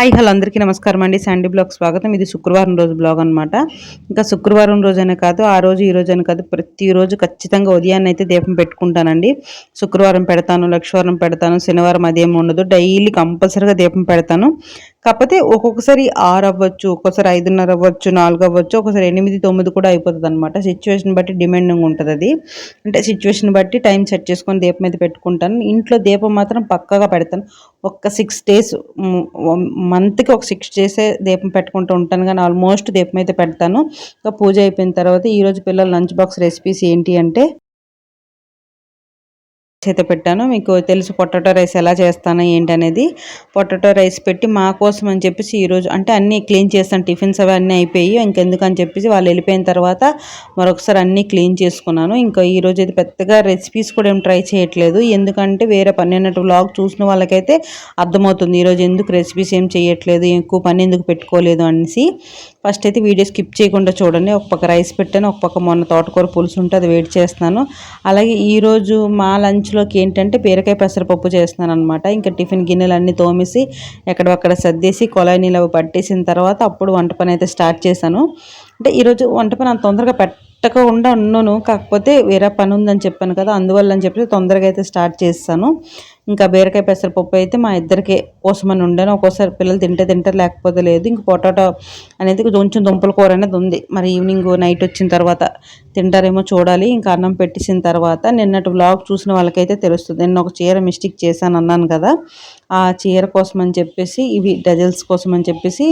Hi hello అందరికీ నమస్కారం అండి. శాండీ బ్లాగ్ స్వాగతం. ఇది శుక్రవారం రోజు బ్లాగ్ అనమాట ఇంకా శుక్రవారం రోజనే కాదు ఆ రోజు ఈ రోజు అని కాదు ప్రతిరోజు ఖచ్చితంగా ఉదయాన్నే అయితే దీపం పెట్టుకుంటానండి. శుక్రవారం పెడతాను లక్షవారం పెడతాను శనివారం అదేం ఉండదు. డైలీ కంపల్సరీగా దీపం పెడతాను. కాకపోతే ఒక్కొక్కసారి ఆరు అవ్వచ్చు ఒక్కొక్కసారి ఐదున్నర అవ్వచ్చు నాలుగు అవ్వచ్చు ఒకసారి ఎనిమిది తొమ్మిది కూడా అయిపోతుంది అనమాట సిచ్యువేషన్ బట్టి డిమాండింగ్ ఉంటుంది అది అంటే సిచ్యువేషన్ బట్టి టైం సెట్ చేసుకొని దీపం అయితే పెట్టుకుంటాను. ఇంట్లో దీపం మాత్రం పక్కగా పెడతాను. ఒక్క సిక్స్ డేస్ మంత్కి ఒక సిక్స్ డేసే దీపం పెట్టుకుంటూ ఉంటాను. కానీ ఆల్మోస్ట్ దీపం అయితే పెడతాను. ఇంకా పూజ అయిపోయిన తర్వాత ఈరోజు పిల్లల లంచ్ బాక్స్ రెసిపీస్ ఏంటి అంటే అయితే పెట్టాను. మీకు తెలుసు పొటాటో రైస్ ఎలా చేస్తాను ఏంటి అనేది పొటాటో రైస్ పెట్టి మా కోసం అని చెప్పేసి ఈరోజు అంటే అన్నీ క్లీన్ చేస్తాను. టిఫిన్స్ అవి అన్నీ అయిపోయి ఇంకెందుకని చెప్పేసి వాళ్ళు వెళ్ళిపోయిన తర్వాత మరొకసారి అన్నీ క్లీన్ చేసుకున్నాను. ఇంకా ఈరోజు అయితే పెద్దగా రెసిపీస్ కూడా ఏం ట్రై చేయట్లేదు. ఎందుకంటే వేరే పని అన్నట్టు వ్లాగ్ చూసిన వాళ్ళకైతే అర్థమవుతుంది ఈరోజు ఎందుకు రెసిపీస్ ఏం చేయట్లేదు ఎక్కువ పని ఎందుకు పెట్టుకోలేదు అనేసి. ఫస్ట్ అయితే వీడియో స్కిప్ చేయకుండా చూడండి. ఒక పక్క రైస్ పెట్టాను ఒక పక్క మొన్న తోటకూర పులుసు ఉంటే అది వెయిట్ చేస్తున్నాను. అలాగే ఈరోజు మా లంచ్ లంచ్లోకి ఏంటంటే బీరకాయ పెసరపప్పు చేస్తున్నాను అనమాట ఇంకా టిఫిన్ గిన్నెలన్నీ తోమేసి ఎక్కడొక్కడ సర్దేసి కొలాయి నీళ్ళు పట్టేసిన తర్వాత అప్పుడు వంట పని అయితే స్టార్ట్ చేశాను. అంటే ఈరోజు వంట పని అంత తొందరగా పెట్టకుండా ఉన్నాను. కాకపోతే వేరే పని ఉందని చెప్పాను కదా అందువల్ల అని చెప్పి తొందరగా అయితే స్టార్ట్ చేస్తాను. ఇంకా బీరకాయ పెసరపప్పు అయితే మా ఇద్దరికి కోసమని ఉండాను. ఒక్కోసారి పిల్లలు తింటే తింటారు లేకపోతే లేదు. ఇంక పొటాటో అనేది కొంచెం దుంపల కూర అనేది ఉంది. మరి ఈవినింగ్ నైట్ వచ్చిన తర్వాత తింటారేమో చూడాలి. ఇంకా అన్నం పెట్టేసిన తర్వాత నిన్నటి బ్లాగ్ చూసిన వాళ్ళకైతే తెలుస్తుంది. నేను ఒక చీర మిస్టేక్ చేశాను అన్నాను కదా ఆ చీర కోసం అని చెప్పేసి ఇవి డజల్స్ కోసం అని చెప్పేసి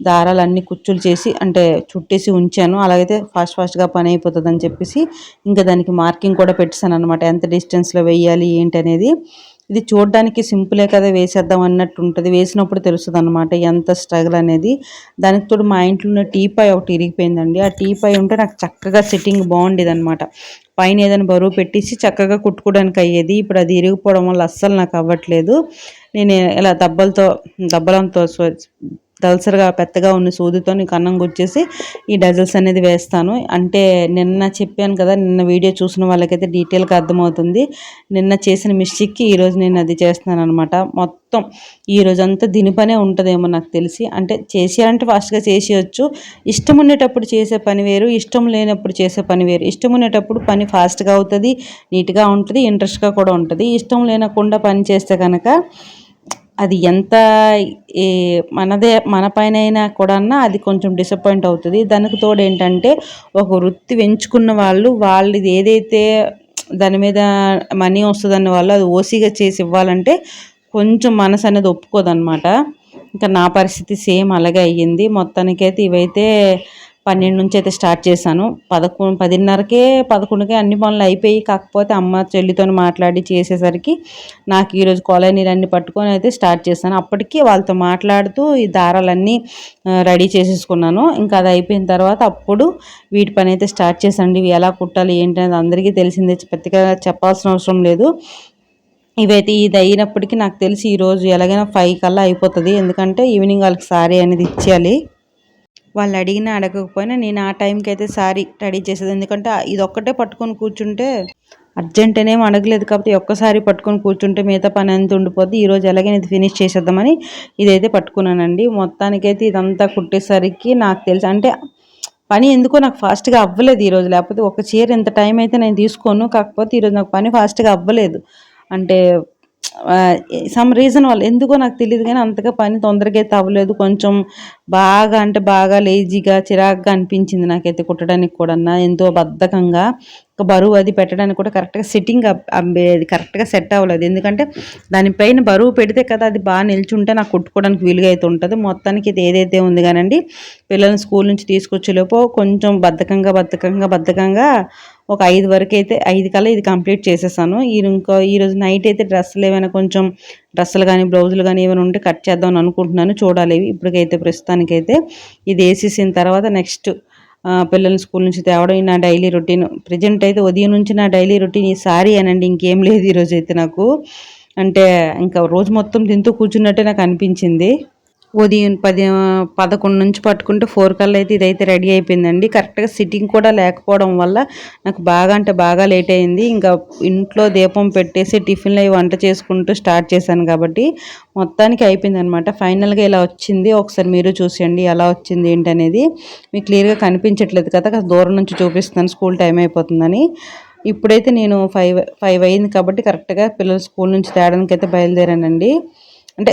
దారాలన్నీ కుచ్చులు చేసి అంటే చుట్టేసి ఉంచాను. అలాగైతే ఫాస్ట్ ఫాస్ట్గా పని అయిపోతుంది అని చెప్పేసి ఇంకా దానికి మార్కింగ్ కూడా పెట్టేశాను అనమాట ఎంత డిస్టెన్స్లో వేయాలి ఏంటి అనేది. ఇది చూడడానికి సింపులే కదా వేసేద్దాం అన్నట్టు ఉంటుంది. వేసినప్పుడు తెలుస్తుంది అనమాట ఎంత స్ట్రగుల్ అనేది. దానికి తోడు మా ఇంట్లో ఉన్న టీపాయ్ ఒకటి ఇరిగిపోయిందండి. ఆ టీపాయ్ ఉంటే నాకు చక్కగా సిట్టింగ్ బాగుండేది అనమాట పైన ఏదైనా బరువు పెట్టేసి చక్కగా కుట్టుకోవడానికి అయ్యేది. ఇప్పుడు అది ఇరిగిపోవడం వల్ల అస్సలు నాకు అవ్వట్లేదు. నేను ఇలా దెబ్బలతో దెబ్బలంతో దల్సరిగా పెద్దగా ఉన్న సూదితో నీకు అన్నం గుచ్చేసి ఈ డజల్స్ అనేది వేస్తాను. అంటే నిన్న చెప్పాను కదా నిన్న వీడియో చూసిన వాళ్ళకైతే డీటెయిల్గా అర్థమవుతుంది. నిన్న చేసిన మిస్టేక్కి ఈరోజు నేను అది చేస్తున్నాను అనమాట మొత్తం ఈ రోజంతా దీని పనే ఉంటుందేమో నాకు తెలిసి. అంటే చేసేయాలంటే ఫాస్ట్గా చేసేయచ్చు. ఇష్టం ఉండేటప్పుడు చేసే పని వేరు ఇష్టం లేనప్పుడు చేసే పని వేరు. ఇష్టం ఉండేటప్పుడు పని ఫాస్ట్గా అవుతుంది నీట్గా ఉంటుంది ఇంట్రెస్ట్గా కూడా ఉంటుంది. ఇష్టం లేనకుండా పని చేస్తే కనుక అది ఎంత మనదే మన పైన అయినా కూడా అది కొంచెం డిసప్పాయింట్ అవుతుంది. దానికి తోడు ఏంటంటే ఒక వృత్తి పెంచుకున్న వాళ్ళు వాళ్ళది ఏదైతే దాని మీద మనీ వస్తుందన్న వాళ్ళు అది ఓసీగా చేసి ఇవ్వాలంటే కొంచెం మనసు అనేది ఒప్పుకోదన్నమాట. ఇంకా నా పరిస్థితి సేమ్ అలాగే అయ్యింది. మొత్తానికైతే ఇవైతే పన్నెండు నుంచి అయితే స్టార్ట్ చేశాను. పదకొండు పదిన్నరకే పదకొండుకే అన్ని పనులు అయిపోయి కాకపోతే అమ్మ చెల్లితో మాట్లాడి చేసేసరికి నాకు ఈరోజు కాలనీలన్నీ పట్టుకొని అయితే స్టార్ట్ చేశాను. అప్పటికి వాళ్ళతో మాట్లాడుతూ ఈ దారాలన్నీ రెడీ చేసేసుకున్నాను. ఇంకా అది అయిపోయిన తర్వాత అప్పుడు వీటి పని అయితే స్టార్ట్ చేశాను ఇవి ఎలా కుట్టాలి ఏంటి అనేది అందరికీ తెలిసిందే. పెద్దగా చెప్పాల్సిన అవసరం లేదు. ఇవైతే ఇది అయినప్పటికీ నాకు తెలిసి ఈరోజు ఎలాగైనా ఫైవ్ కల్లా అయిపోతుంది. ఎందుకంటే ఈవినింగ్ వాళ్ళకి సారీ అనేది ఇచ్చేయాలి. వాళ్ళు అడిగినా అడగకపోయినా నేను ఆ టైంకి అయితే సారీ రెడీ చేసేది. ఎందుకంటే ఇది ఒక్కటే పట్టుకొని కూర్చుంటే అర్జెంట్ అనేం అడగలేదు కాబట్టి ఒక్కసారి పట్టుకొని కూర్చుంటే మిగతా పని అంత ఉండిపోద్ది. ఈరోజు ఎలాగైనా ఇది ఫినిష్ చేసేద్దామని ఇదైతే పట్టుకున్నానండి. మొత్తానికైతే ఇదంతా కుట్టేసరికి నాకు తెలుసు. అంటే పని ఎందుకో నాకు ఫాస్ట్గా అవ్వలేదు ఈరోజు లేకపోతే ఒక చీర ఎంత టైం అయితే నేను తీసుకోను. కాకపోతే ఈరోజు నాకు పని ఫాస్ట్గా అవ్వలేదు. అంటే సమ్ రీజన్ వల్ల ఎందుకో నాకు తెలియదు కానీ అంతగా పని తొందరగా అయితే అవ్వలేదు. కొంచెం బాగా అంటే బాగా లేజీగా చిరాగ్గా అనిపించింది నాకైతే కుట్టడానికి కూడా ఎంతో బద్ధకంగా. బరువు అది పెట్టడానికి కూడా కరెక్ట్గా సిట్టింగ్ అది కరెక్ట్గా సెట్ అవ్వలేదు. ఎందుకంటే దానిపైన బరువు పెడితే కదా అది బాగా నిల్చుంటే నాకు కుట్టుకోవడానికి వీలుగా అయితే ఉంటుంది మొత్తానికి ఇది ఏదైతే ఉంది కానండి పిల్లల్ని స్కూల్ నుంచి తీసుకొచ్చేలోపు కొంచెం బద్ధకంగా బద్ధకంగా బద్ధకంగా ఒక ఐదు వరకు అయితే ఐదు కల్లా ఇది కంప్లీట్ చేసేసాను. ఈ ఇంకో ఈరోజు నైట్ అయితే డ్రెస్సులు ఏమైనా కొంచెం డ్రెస్సులు కానీ బ్లౌజులు కానీ ఏమైనా ఉంటే కట్ చేద్దామని అనుకుంటున్నాను. చూడాలి ఇప్పటికైతే ప్రస్తుతానికైతే ఇది వేసేసిన తర్వాత నెక్స్ట్ పిల్లల్ని స్కూల్ నుంచి తేవడం నా డైలీ రొటీన్. ప్రజెంట్ అయితే ఉదయం నుంచి నా డైలీ రొటీన్ ఈ సారీ అనండి ఇంకేం లేదు ఈరోజు అయితే నాకు. అంటే ఇంకా రోజు మొత్తం తింటూ కూర్చున్నట్టే నాకు అనిపించింది. ఉదయం పది పదకొండు నుంచి పట్టుకుంటే ఫోర్ కల్లా అయితే ఇదైతే రెడీ అయిపోయిందండి. కరెక్ట్గా సిట్టింగ్ కూడా లేకపోవడం వల్ల నాకు బాగా అంటే బాగా లేట్ అయింది. ఇంకా ఇంట్లో దీపం పెట్టేసి టిఫిన్లు అవి వంట చేసుకుంటూ స్టార్ట్ చేశాను కాబట్టి మొత్తానికి అయిపోయింది అనమాట ఫైనల్గా ఇలా వచ్చింది. ఒకసారి మీరు చూసేయండి ఎలా వచ్చింది ఏంటనేది. మీకు క్లియర్గా కనిపించట్లేదు కదా దూరం నుంచి చూపిస్తున్నాను. స్కూల్ టైం అయిపోతుందని. ఇప్పుడైతే నేను ఫైవ్ ఫైవ్ అయింది కాబట్టి కరెక్ట్గా పిల్లలు స్కూల్ నుంచి తేడానికి అయితే బయలుదేరానండి. అంటే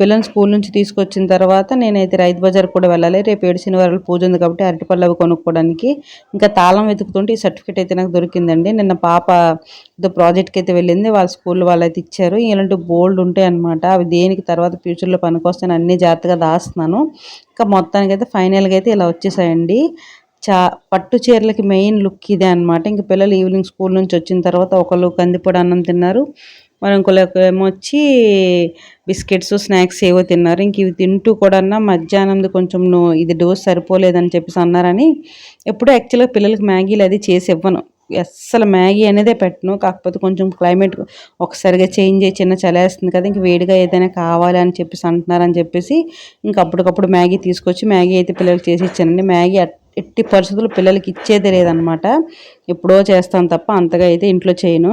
పిల్లల్ని స్కూల్ నుంచి తీసుకొచ్చిన తర్వాత నేనైతే రైతు బజార్ కూడా వెళ్ళాలి. రేపు ఏడు శనివారాలు పూజ ఉంది కాబట్టి అరటిపళ్ళు అవి కొనుక్కోవడానికి. ఇంకా తాళం వెతుకుతుంటే ఈ సర్టిఫికేట్ అయితే నాకు దొరికిందండి. నిన్న పాప ఏదో ప్రాజెక్ట్కి అయితే వెళ్ళింది. వాళ్ళ స్కూల్లో వాళ్ళు అయితే ఇచ్చారు. ఇలాంటి బోల్డ్ ఉంటాయి అనమాట అవి దేనికి తర్వాత ఫ్యూచర్లో పనికొస్తాను అన్ని జాగ్రత్తగా దాస్తున్నాను. ఇంకా మొత్తానికి అయితే ఫైనల్గా అయితే ఇలా వచ్చేసాయండి. చా పట్టు చీరలకి మెయిన్ లుక్ ఇదే అనమాట ఇంక పిల్లలు ఈవినింగ్ స్కూల్ నుంచి వచ్చిన తర్వాత ఒకళ్ళు కందిపొడి అన్నం తిన్నారు. మరి ఇంకొకరికి వచ్చి బిస్కెట్స్ స్నాక్స్ ఏవో తిన్నారు. ఇంక ఇవి తింటూ కూడా మధ్యాహ్నంది కొంచెం ఇది డోస్ సరిపోలేదని చెప్పేసి అన్నారని ఎప్పుడూ యాక్చువల్గా పిల్లలకి మ్యాగీలు అది చేసి ఇవ్వను. అస్సలు మ్యాగీ అనేదే పెట్టను. కాకపోతే కొంచెం క్లైమేట్ ఒకసారిగా చేంజ్ అయ్యి చిన్న చలేస్తుంది కదా ఇంక వేడిగా ఏదైనా కావాలి అని చెప్పేసి అంటున్నారని చెప్పేసి ఇంక అప్పటికప్పుడు మ్యాగీ తీసుకొచ్చి మ్యాగీ అయితే పిల్లలకి చేసి ఇచ్చానండి. మ్యాగీ ఎట్టి పరిస్థితులు పిల్లలకి ఇచ్చేది లేదనమాట. ఎప్పుడో చేస్తాను తప్ప అంతగా అయితే ఇంట్లో చేయను.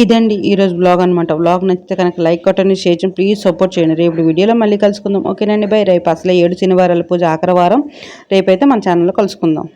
ఇదండి ఈరోజు బ్లాగ్ అనమాట బ్లాగ్ నచ్చితే కనుక లైక్ కొట్టండి షేర్ చేయండి ప్లీజ్ సపోర్ట్ చేయండి. రేపు వీడియోలో మళ్ళీ కలుసుకుందాం. ఓకేనండి బై రేపు అసలే ఏడు శనివారాల పూజ ఆఖరవారం రేపైతే మన ఛానల్లో కలుసుకుందాం.